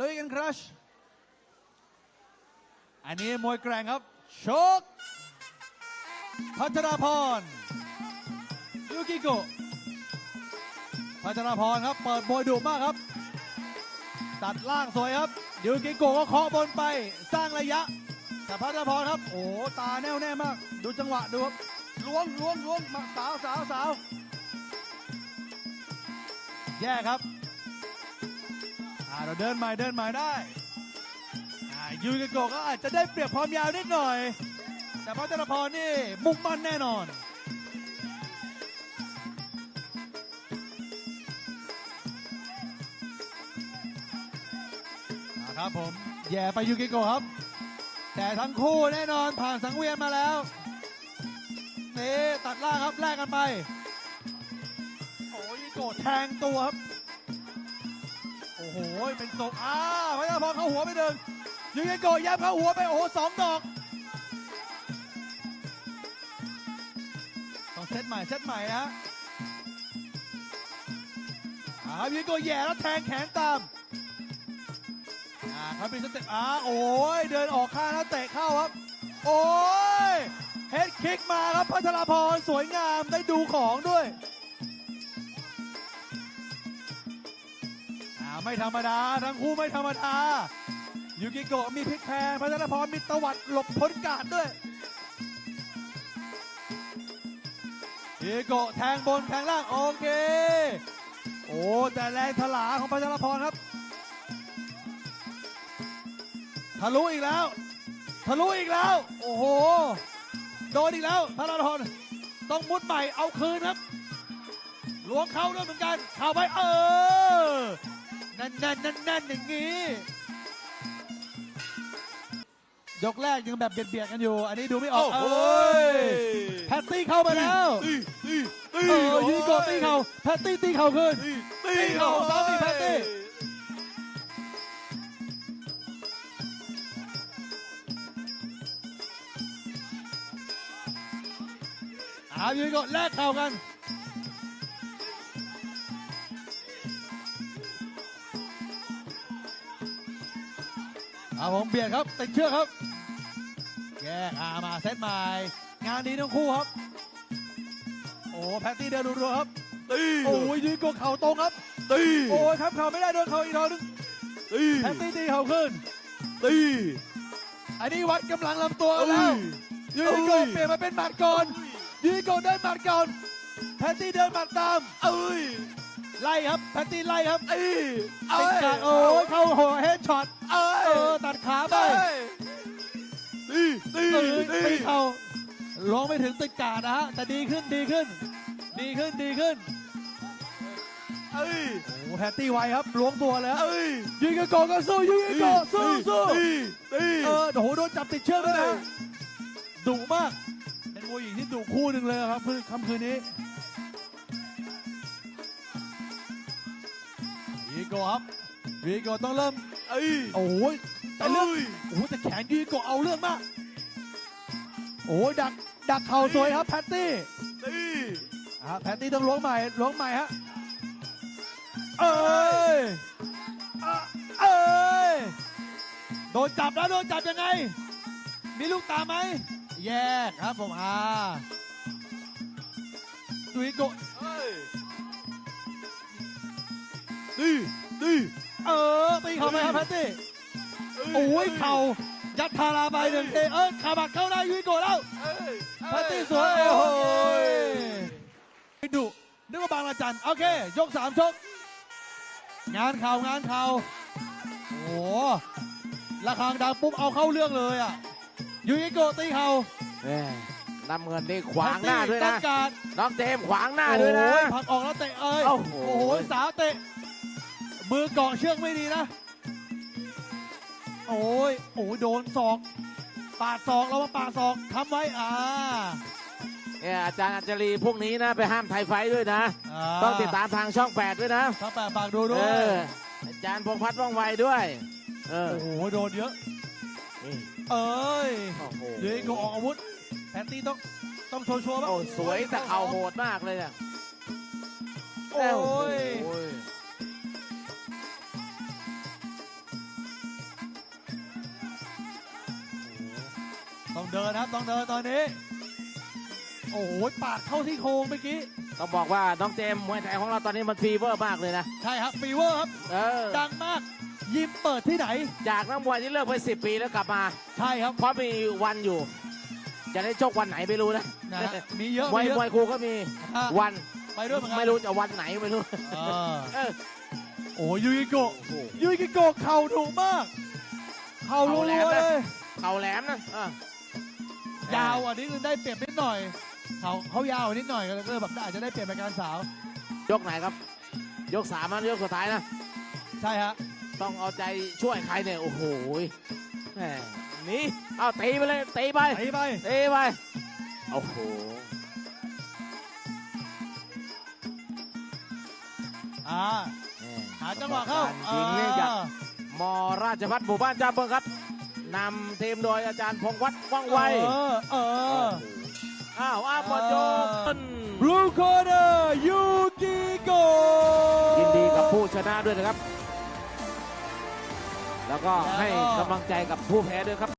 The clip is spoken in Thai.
ลุยกันครัช อันนี้มวยแกร่งครับ โชกพัชราพร ยูกิโกพัชราพรครับ เปิดมวยดุมากครับ ตัดล่างสวยครับ ยูกิโกก็เคาะบนไป สร้างระยะ แต่พัชราพรครับ โอ้ตาแน่วแน่มาก ดูจังหวะดูครับ ล้วงล้วงล้วงมาสาวสาวสาว แย่ครับอ่าเราเดินใหม่เดินใหม่ได้อ่ายูกิโกะก็อาจจะได้เปรียบความยาวนิดหน่อย แต่พัชรพรนี่มุ่งมั่นแน่นอนครับผมแย่ไปยูกิโกะครับ แต่ทั้งคู่แน่นอนผ่านสังเวียนมาแล้วนี่ตัดล่างครับแลกกันไป โกะแทงตัวครับ โอ้โห เป็นศพอ้าวพระเจ้าพรเข้าหัวไปหนึ่งยูเกโกะยับเข้าหัวไปโอ้โหสองดอกต้องเซตใหม่เซตใหม่นะอายูเกโกะแย่แล้วแทงแขนตามอ่าครับมีสเต็ปอ่าโอ้ยเดินออกข้างแล้วเตะเข้าครับ โอ้ยเฮดคิกมาครับพัชรพรสวยงามได้ดูของด้วย ไม่ธรรมดา ทั้งคู่ไม่ธรรมดา ยูกิโกะมีพลิกแพงพัชรพรมีตวัดหลบพ้นกาดด้วยยูกิโกะแทงบนแทงล่าง โอเค โอ้แต่แรงถลาของพัชรพรครับทะลุอีกแล้วทะลุอีกแล้ว โอ้โห โดนอีกแล้วพัชรพรต้องมุดใหม่เอาคืนครับลวงเข้าด้วยเหมือนกัน เข้าไปเออ นั่นนั่นนั่นนั่นอย่างนี้ ยกแรกยังแบบเบียดๆกันอยู่ อันนี้ดูไม่ออกเอ้ยแพตตี้เข้าไปแล้วเออยูนิโกะตีเข่าแพตตี้ตีเข่าขึ้นตีเข่าซ้ำอีกแพตตี้อายูนิโกะแลกเข่ากัน เอาผมเบียดครับติดเชือกครับ แยกอามาเซตใหม่ งานดีทั้งคู่ครับ โอ้แพตตี้เดินรัวๆครับ ตีโอ้ยยืนกดเข่าตรงครับ ตีโอ้ยครับเข่าไม่ได้โดนเข่าอีกทอนึงตีแพตตี้ตีเข่าขึ้น ตีอันนี้วัดกำลังลำตัวกันแล้วยืนกดเปลี่ยนมาเป็นหมัดก่อนยืนกดเดินหมัดก่อนแพตตี้เดินหมัดตามเอ้ย ไล่ครับแพตตี้ไล่ครับเอ้ยติดกาดโอ้ยเข้าหัวเฮดช็อตเอ้ยเออตัดขาไปตีตีเออตีตีเข่าร้องไม่ถึงติดกาดนะฮะแต่ดีขึ้นดีขึ้น ดีขึ้นดีขึ้นเอ้ยโอ้โหแพตตี้ไวครับล้วงตัวเลยครับเอ้ยยิงกระโกก็สู้ยิงกระโกสู้สู้ตีตีเออโอ้โหโดนจับติดเชือกด้วยนะดุมากเป็นมวยหญิงที่ดุคู่หนึ่งเลยครับคืนค่ำคืนนี้ โกครับยิงโกต้องเริ่มเอ้ยโอ้โหแต่เรื่องโอ้โหแต่แขนยิงโกเอาเรื่องมากโอ้โหดักดักเข่าสวยครับแพตตี้ตีอะแพตตี้ต้องล้วงใหม่ล้วงใหม่ฮะเอ้ยอะเอ้ยโดนจับแล้วโดนจับยังไง มีลูกตามไหมแยกครับผมอ่าดุยโกะเอ้ยตี ตีเออตีเข่าไปครับแพตตี้โอ้ยเข่ายัดทาราไปหนึ่งเตะเออขาบักเข้าได้ยุยโกะแล้วเอ้ยแพตตี้สวยโอ้โหดุนึกว่าบางละจันโอเค ยกสามชก งานข่าวงานข่าวโอ้โหระฆังดังปุ๊บเอาเข้าเรื่องเลยอะยูอิโกะตีเข่าแม่น้ำเงินนี่ขวางหน้าด้วยตั้นะงการน้องเจมส์ขวางหน้าด้วยนะโอ้ผลักออกแล้วเตะเอ้ย โอ้โหโอ้โหสาวเตะ มือเกาะเชือกไม่ดีนะ โอ้ย โอ้ยโดนศอก ปาดศอกเรามาปาดศอกทำไว้ อ่า เนี่ยอาจารย์อัญชลีพวกนี้นะ ไปห้ามไทยไฟท์ด้วยนะาต้องติดตามทางช่องแปดด้วยนะครับแปะปากดูด้วเอย อ อาจารย์พงษ์พัฒน์ว่องไวด้วย เออโอ้โห โดนเยอะ นี่เอ้ยโอ้โหเดี๋ยวก็ออกอาวุธ แพนตี้ต้องต้องโชว์โชว์บ้างโอ้สวยแต่เข่าโหดมากเลยเนี่ยโอ้ย โอ้ย ต้องเดินนะครับต้องเดินตอนนี้ โอ้โหปาดเข้าที่โครงเมื่อกี้ ต้องบอกว่าน้องเจมส์มวยไทยของเราตอนนี้มันฟีเวอร์มากเลยนะ ใช่ครับฟีเวอร์ครับ เออ ดังมาก ยิมเปิดที่ไหน จากนักมวยที่เลิกไปสิปีแล้วกลับมา ใช่ครับ เพราะมีวันอยู่ จะได้ชกวันไหนไม่รู้นะนะฮะมีเยอะมวยมีเยมวยอะครูก็มีฮะวันไปด้วยเหมือนกันไม่รู้จะวันไหนไม่รู้ เออเออโอ้ยูกิโกะโอ้โห ยูกิโกะเข่าดุมาก เข่ารัวเข่าแหลมๆนะ เลย เข่าแหลมนะเออ ยาวอันนี้คือได้เปรียบนิดหน่อย เขาเขายาวนิดหน่อยก็เลยแบบอาจจะได้เปรียบในการสาวยกไหนครับ ยกสามนะยกสุดท้ายนะ ใช่ฮะต้องเอาใจช่วยใครเนี่ย โอ้โหแหมหนี่เอาตีไปเลยตีไปไปไปตีไปโอ้โหอ่าแหมหาจังหวะเข้ายิงนี่จากอ่ามอราชพัฒหมู่บ้านจามเบิงครับ นำทีมโดยอาจารย์พงษ์วัฒน์ว่องไวเออเอออ้าวอ้าวหมดยก Blue Corner ยูกิโกะยินดีกับผู้ชนะด้วยนะครับ แล้วก็ให้กำลังใจกับผู้แพ้ด้วยครับ